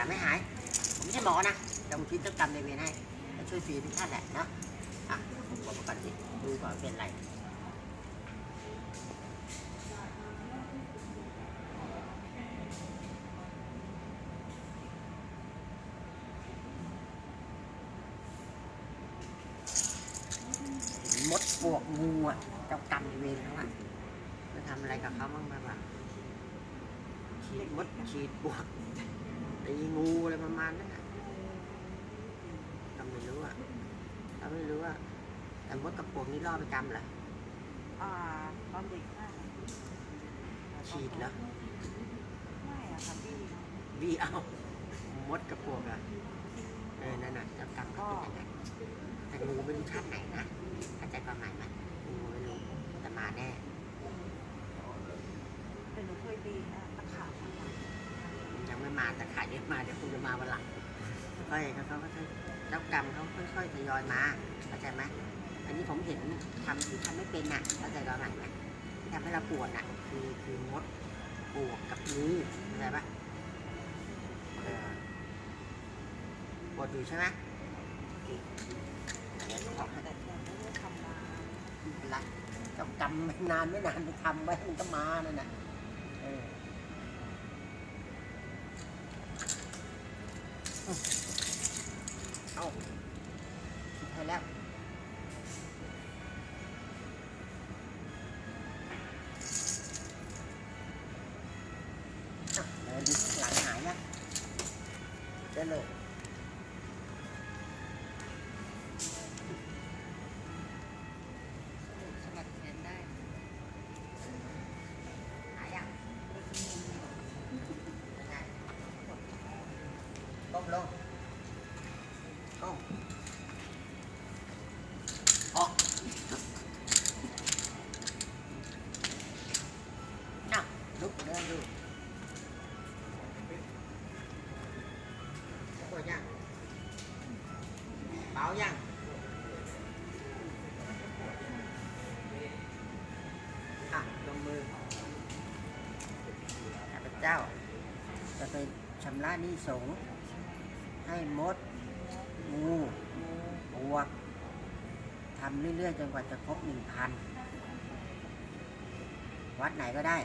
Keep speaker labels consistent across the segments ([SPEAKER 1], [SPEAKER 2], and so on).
[SPEAKER 1] าไม่หาย ผมไม่ใช่หมอนะแต่ผมคิดเจ้ากรรมในเวรให้ช่วยฟรีทุกท่านแหละนะอะผมบอกก่อนสิดูก่อนเป็นไรมดปวกงูอะเจ้ากรรมในเวรเขาอะไปทำอะไรกับเขาบ้างไหมวะฉีดมดฉีดปวก ตีงูอะไรประมาณนั้นอะก็ไม่รู้อะก็ไม่รู้อะแต่มดกับปลวกนี่รอดประจำเหรอ
[SPEAKER 2] อ่าตอนเด็กมาก
[SPEAKER 1] ฉีดเหรอ
[SPEAKER 2] ไม่อะค่ะพี่
[SPEAKER 1] บีเอามดกับปลวกอะเออนั่นน่ะเจ้ากรรมก็เป็นอย่างนั้นแต่งูไม่รู้ชาติไหนนะเข้าใจความหมายไหมงูไม่รู้แต่มาแน่
[SPEAKER 2] แต่หนูเคยดีนะตะขาบมันอะ
[SPEAKER 1] ยัง ไม่มาแต่ขายเยอะมาเดี๋ยวคุณจะมาวันหลังค่อยๆเขาก็จะเจ้ากรรมเขาค่อยๆทยอยมาเข้าใจไหมอันนี้ผมเห็นทำอยู่ทำไม่เป็นน่ะเข้าใจเราไหมไหมที่ทำให้เราปวดน่ะ คือคือมดปวกกับงูเข้าใจปะเออปวดอยู่ใช่ไหมโอเคเดี๋ยวขอให้
[SPEAKER 2] แต่แต่ไม่ได้ทำมา
[SPEAKER 1] ไม่เป็นไรเจ้ากรรมไม่นานไม่นานไปทำไว้มันก็มานั่นน่ะเออ เอาคิดให้แล้วอะเดินดูหลังหายนะเดินเลย ก้มลงก้มออกอ้าวลุกเดินดูปวดยังเบายังอะลงมือข้าพเจ้าจะไปชำระหนี้สงฆ์ ให้มดงูปวกทำเรื่อยๆจนกว่าจะครบหนึ่งพันวัดไหนก็ได้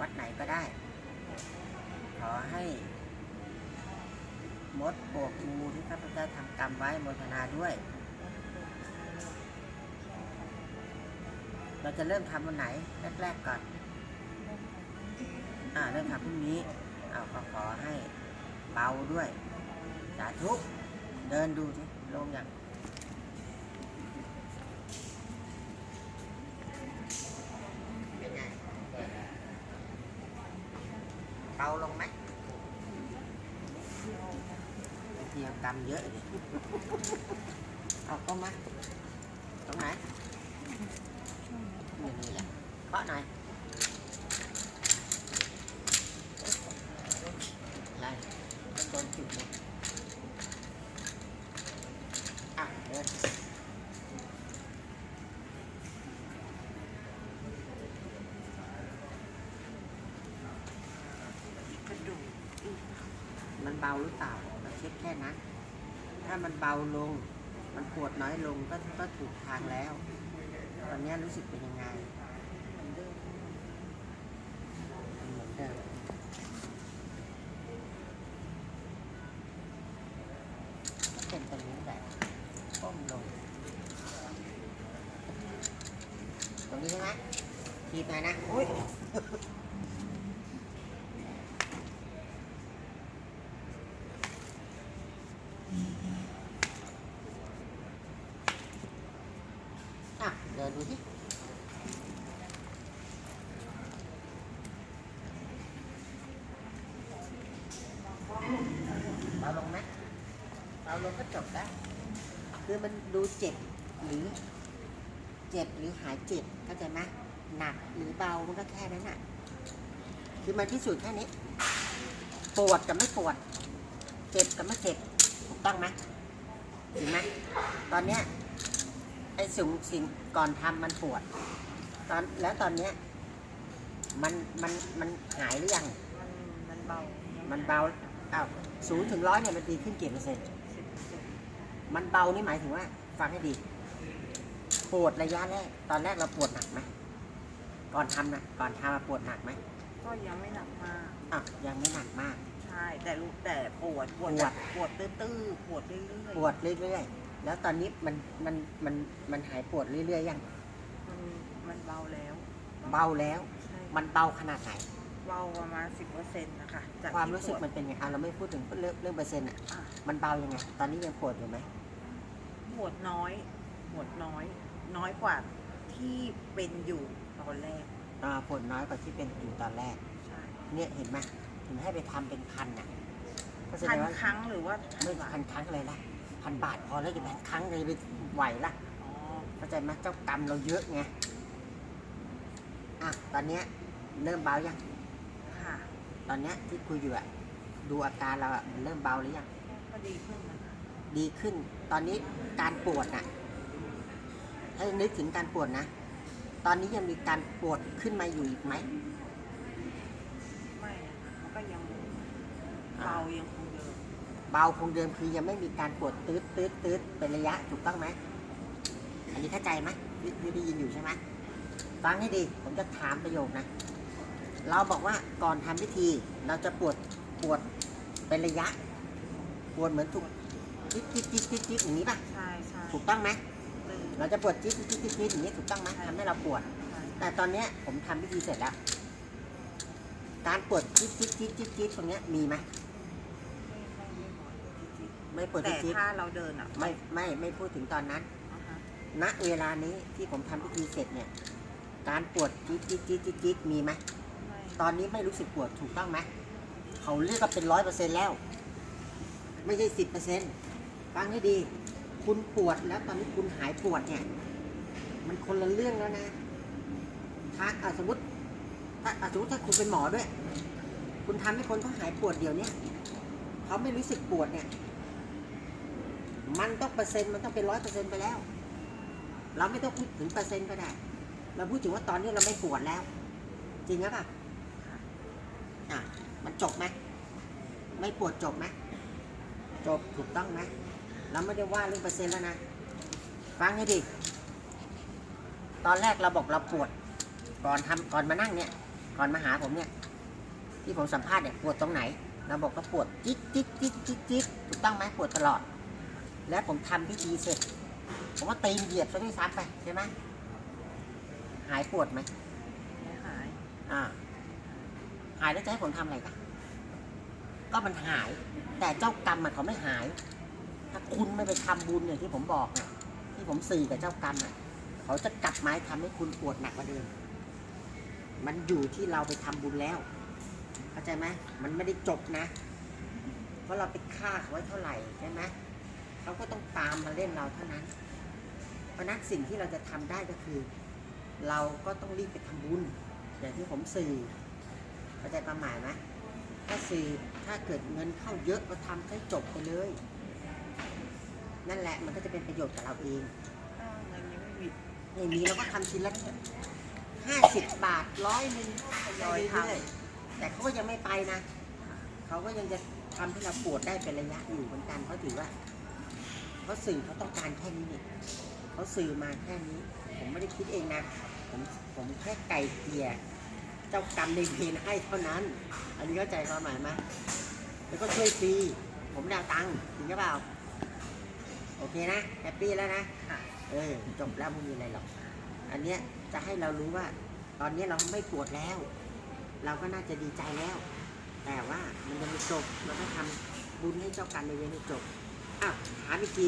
[SPEAKER 1] วัดไหนก็ได้ ขอให้มดปวกงูที่ข้าพเจ้าทำกรรมไว้โมทนาด้วย เราจะเริ่มทำวันไหนแรกๆก่อน อ่าเริ่มทำพรุ่งนี้อ้าวก็ขอให้ เบาด้วย สาธุ เดินดูสิลงอย่างเป็นไงเบาลงไหมเทียมกรรมเยอะเลยเอาก็มาตรงไหนนี่แหละเคาะหน่อยอะไรมันโดนจุดหมดอะเดิน
[SPEAKER 2] กระดูก
[SPEAKER 1] มัน เบาหรือเปล่าเราเช็คแค่นั้นถ้ามันเบาลง มันปวดน้อยลงก็ก็ถูกทางแล้ว ตอนนี้รู้สึกเป็นยังไง
[SPEAKER 2] เหมือนเดิม
[SPEAKER 1] มันเหมือนเดิมก็เป็นตรงนี้แหละก้มลง ตรงนี้ใช่ไหมทีบหน่อยนะโอ้ย ดินดูสิเบาลงไหมเบาลงก็จบแล้ว คือมันดูเจ็บหรือ เจ็บหรือหายเจ็บเข้าใจไหมหนักหรือเบามันก็แค่นั้นน่ะ คือมันพิสูจน์แค่นี้ ปวดกับไม่ปวด เจ็บกับไม่เจ็บ ถูกต้องไหมเห็นไหมตอนเนี้ย สิ่งสิ่งก่อนทำมันปวด ตอนแล้วตอนเนี้ย มันมันมันหายหรือยัง
[SPEAKER 2] มันมันเบา
[SPEAKER 1] มันเบาอ้าวศูนย์ถึงร้อยเนี่ยมันดีขึ้นกี่เปอร์เซ็นต์
[SPEAKER 2] สิบเปอร์เซ็นต์
[SPEAKER 1] มันเบานี่หมายถึงว่า ฟังให้ดีปวดระยะแรกตอนแรกเราปวดหนักไหมก่อนทำนะก่อนทำอะปวดหนักไหม
[SPEAKER 2] ก็ยังไม่หนักมาก
[SPEAKER 1] อะยังไม่หนักมาก
[SPEAKER 2] ใช่แต่รู้แต่ปวดปวด
[SPEAKER 1] ปวด
[SPEAKER 2] แบบปวดตื้อๆปวดเรื่อยๆ
[SPEAKER 1] ปวดเรื่อยๆ แล้วตอนนี้มันมันมันมันหายปวดเรื่อยๆยัง
[SPEAKER 2] มันมันเบาแล้ว
[SPEAKER 1] เบาแล้ว
[SPEAKER 2] ใช่
[SPEAKER 1] มันเบาขนาดไหน
[SPEAKER 2] เบาประมาณสิบเปอร์เซ็นต์นะคะจาก
[SPEAKER 1] ความ
[SPEAKER 2] ที่
[SPEAKER 1] รู้สึก
[SPEAKER 2] ปวด
[SPEAKER 1] มันเป็นไงอะเราไม่พูดถึงเรื่องเรื่องเปอร์เซ็นต์อะ
[SPEAKER 2] อะ
[SPEAKER 1] มันเบายังไงตอนนี้ยังปวดอยู่ไหม
[SPEAKER 2] ปวดน้อยปวดน้อย น้อยกว่าที่เป็นอยู่ตอนแรก
[SPEAKER 1] อ่าปวดน้อยกว่าที่เป็นอยู่ตอนแรก
[SPEAKER 2] ใช่
[SPEAKER 1] เนี่ยเห็นไหมถึงให้ไปทำเป็นพันอะก็แสด
[SPEAKER 2] พัน
[SPEAKER 1] งว่า
[SPEAKER 2] ครั้งหรือว่า
[SPEAKER 1] ไม่
[SPEAKER 2] บาท
[SPEAKER 1] พันครั้งเลยละ พันบาทพอแล้วจะพันครั้งเลยไปไหวละ
[SPEAKER 2] อ๋อ
[SPEAKER 1] เข้าใจไหมเจ้ากรรมเราเยอะไงอะตอนเนี้ยเริ่มเบายัง
[SPEAKER 2] ค่ะ
[SPEAKER 1] ตอนเนี้ยที่คุยอยู่อะดูอาการเราอะมันเริ่มเบาหรือยัง
[SPEAKER 2] ก็ดีขึ้นนะคะ
[SPEAKER 1] ดีขึ้น ตอนนี้การปวดน่ะให้นึกถึงการปวดนะ ตอนนี้ยังมีการปวดขึ้นมาอยู่อีกไหม
[SPEAKER 2] ไม่นะคะมันก็ยังเบายังคงเดิม
[SPEAKER 1] เบาคงเดิมคือยังไม่มีการปวดตืดตืดตืดเป็นระยะถูกต้องไหมอันนี้เข้าใจไหมนี่นี่ได้ยินอยู่ใช่ไหมฟังให้ดี ผมจะถามประโยคนะ เราบอกว่าก่อนทำพิธีเราจะปวดปวดเป็นระยะ ปวดเหมือนถูกจิ๊ดจิ๊ดจิ๊ดจิ๊ดจิ๊ดอย่างนี้ป่ะ
[SPEAKER 2] ใช่ใช่
[SPEAKER 1] ถูกต้องไหม
[SPEAKER 2] ตึง
[SPEAKER 1] เราจะปวดจิ๊ดจิ๊ดจิ๊ดจิ๊ดอย่างนี้ถูกต้องไหมทำให้เราปวด
[SPEAKER 2] ใช่
[SPEAKER 1] แต่ตอนเนี้ยผมทำพิธีเสร็จแล้ว การปวดจิ๊ดจิ๊ดจิ๊ดจิ๊ดจิ๊ดตรงเนี้ยมีไหม
[SPEAKER 2] ไม่ไม่ไม่ปวดจริง
[SPEAKER 1] ไม่ปวด
[SPEAKER 2] ๆแต่
[SPEAKER 1] จิ๊ดจิ๊ด
[SPEAKER 2] ถ้าเราเดินอะ
[SPEAKER 1] ไม่ไม่ไม่พูดถึงตอนนั้น
[SPEAKER 2] อ่าฮะ
[SPEAKER 1] ณเวลานี้ที่ผมทำพิธีเสร็จเนี่ย การปวดจี๊ดจี๊ดจี๊ดจี๊ดจี๊ดมีไหม
[SPEAKER 2] ไม่
[SPEAKER 1] ตอนนี้ไม่รู้สึกปวดถูกต้องไหมเขาเรียกว่าเป็นร้อยเปอร์เซ็นต์แล้ว ไม่ใช่สิบเปอร์เซ็นต์ฟังให้ดี คุณปวดแล้วตอนนี้คุณหายปวดเนี่ย มันคนละเรื่องแล้วนะถ้าอะสมมติถ้าอะสมมติถ้าคุณเป็นหมอด้วย คุณทำให้คนเขาหายปวดเดี๋ยวเนี้ยเขาไม่รู้สึกปวดเนี่ย มันต้องเปอร์เซ็นต์มันต้องเป็นร้อยเปอร์เซ็นต์ไปแล้ว เราไม่ต้องพูดถึงเปอร์เซ็นต์ก็ได้ เราพูดถึงว่าตอนนี้เราไม่ปวดแล้ว จริงหรือเปล่าอะมันจบไหมไม่ปวดจบไหมจบถูกต้องไหมเราไม่ได้ว่าเรื่องเปอร์เซ็นต์แล้วนะฟังให้ดีตอนแรกเราบอกเราปวดก่อนทำก่อนมานั่งเนี่ย ก่อนมาหาผมเนี่ย ที่ผมสัมภาษณ์เนี่ยปวดตรงไหนเราบอกว่าปวดจิ๊ดจิ๊ดจิ๊ดจิ๊ดจิ๊ดถูกต้องไหมปวดตลอด แล้วผมทำพิธีเสร็จ ผมว่าตีนเหยียบซะด้วยซ้ำไปใช่ไหมหายปวดไหม
[SPEAKER 2] ไม่หาย
[SPEAKER 1] อ่า หายแล้วจะให้ผมทำอะไรกันก็มันหาย แต่เจ้ากรรมมันเขาไม่หาย ถ้าคุณไม่ไปทำบุญอย่างที่ผมบอกน่ะที่ผมสื่อกับเจ้ากรรมอะ เขาจะกลับมาทำให้คุณปวดหนักกว่าเดิม มันอยู่ที่เราไปทำบุญแล้ว เข้าใจไหมมันไม่ได้จบนะ เพราะเราไปฆ่าเขาไว้เท่าไหร่ใช่ไหม เขาก็ต้องตามมาเล่นเราเท่านั้น เพราะนั้นสิ่งที่เราจะทำได้ก็คือ เราก็ต้องรีบไปทำบุญอย่างที่ผมสื่อเข้าใจความหมายไหมถ้าสื่อถ้าเกิดเงินเข้าเยอะก็ทำให้จบไปเลย นั่นแหละมันก็จะเป็นประโยชน์กับเราเอง
[SPEAKER 2] อ้าวเงินยังไม่มี
[SPEAKER 1] อย่างนี้เราก็ทำชิ้นละห้าสิบบาทร้อยหนึ่งทยอยเรื่อยๆแต่เขาก็ยังไม่ไปนะ เขาก็ยังจะทำให้เราปวดได้เป็นระยะอยู่เหมือนกันเขาถือว่า เขาสื่อเขาต้องการแค่นี้นี่เขาสื่อมาแค่นี้ ผมไม่ได้คิดเองนะ ผมผมแค่ไก่เกลี่ยเจ้ากรรมในเวรให้เท่านั้น อันนี้เข้าใจความหมายไหมแล้วก็ช่วยฟรีผมดาวตังค์จริงหรือเปล่า โอเคนะแฮปปี้แล้วนะเออจบแล้วไม่มีอะไรหรอก อันเนี้ยจะให้เรารู้ว่า ตอนนี้เราไม่ปวดแล้ว เราก็น่าจะดีใจแล้ว แต่ว่ามันยังไม่จบเราก็ทำบุญให้เจ้ากรรมในายเวรให้จบ อ้าวถามอีกที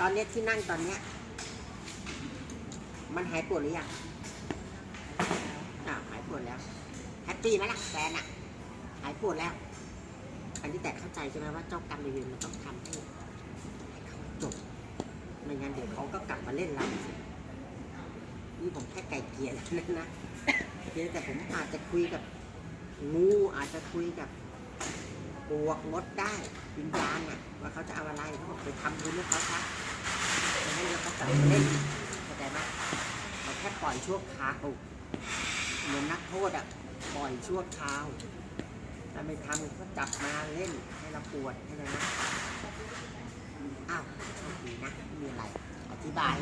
[SPEAKER 1] ตอนเนี้ยที่นั่งตอนเนี้ย มันหายปวดหรือยังอ้าวหายปวดแล้วแฮปปี้ไหมล่ะแฟนอะหายปวดแล้ว อันนี้แต่เข้าใจใช่ไหมว่าเจ้ากรรมในายเวรมันต้องทำให้ให้เขาจบไม่งั้นเดี๋ยวเขาก็กลับมาเล่นเราสินี่ผมแค่ไก่เกลียแล้วนนะเพียงแต่ผมอาจจะคุยกับงูอาจจะคุยกับ ปวกมดได้วิญญาณน่ะว่าเขาจะเอาอะไรเขาบอกไปทำบุญให้เขาซะไม่ให้เขากลับมาเล่นเข้าใจไหมเราแค่ปล่อยชั่วคราวเหมือนนักโทษอะปล่อยชั่วคราวแต่ถ้าไม่ทำก็จับมาเล่นให้เราปวดให้เลยนะอ้าวโชคดีนะไม่มีอะไรอธิบาย